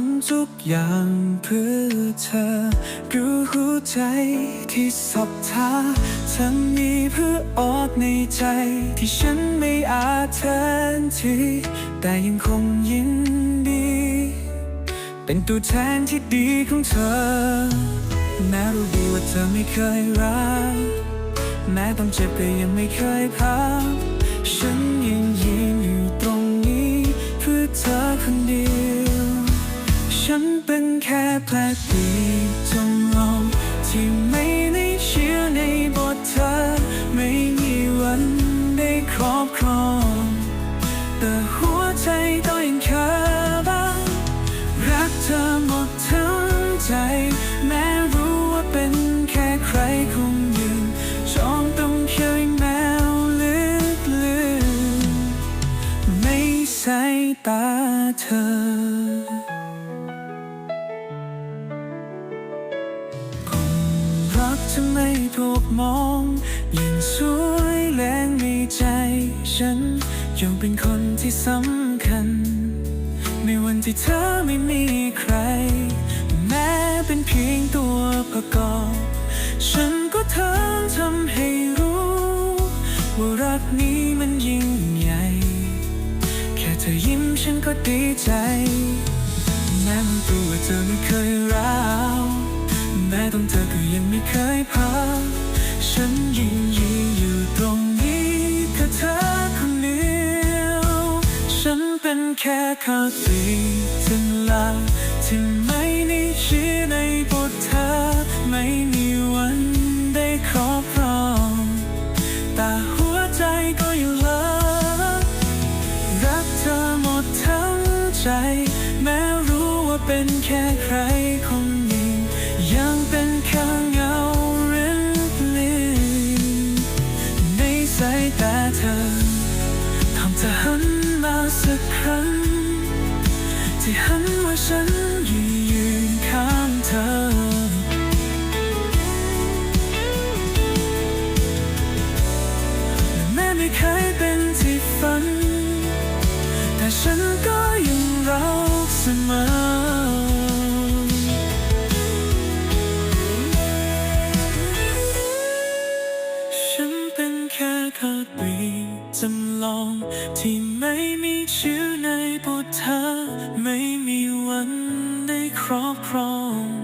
ำทุกอย่างเพื่อเธอ รู้หัวใจที่สบทาเธอมีเพื่อออกในใจ ที่ฉันไม่อาจแทนที่แต่ยังคงยินดี เป็นตัวแทนที่ดีของเธอ แม้รู้ดีว่าเธอไม่เคยรัก แม้ต้องเจ็บก็ยังไม่เคยพักฉันยังยืน แค่ดีจงลองที่ไม่ได้เชื่อในบทเธอ ไม่มีวันได้ครอบครอง แต่หัวใจก็ยังแค่บ้าง รักเธอหมดทั้งใจ แม้รู้ว่าเป็นแค่ใครคงยืนจองต้องเคยแมวลึกลืมในสายตาเธอ จะไม่ถูกมองยังสวยแรงในใจฉันยังเป็นคนที่สำคัญในวันที่เธอไม่มีใคร แม้เป็นเพียงตัวประกอบ ฉันก็เธอทำให้รู้ ว่ารักนี้มันยิ่งใหญ่ แค่เธอยิ้มฉันก็ดีใจ แม้มันตัวเธอไม่เคย แค่ข้าวตีถึงลาที่ไม่ได้เชื่อในบทเธอไม่ ฉันยืนยืนข้างเธอ แม้ไม่เคยเป็นที่ฝัน แต่ฉันก็ยังรักเสมอฉันเป็นแค่ข้าปีจำลองที่ไม่มีชื่อในบทเธอไม่ นได้ครอบครอง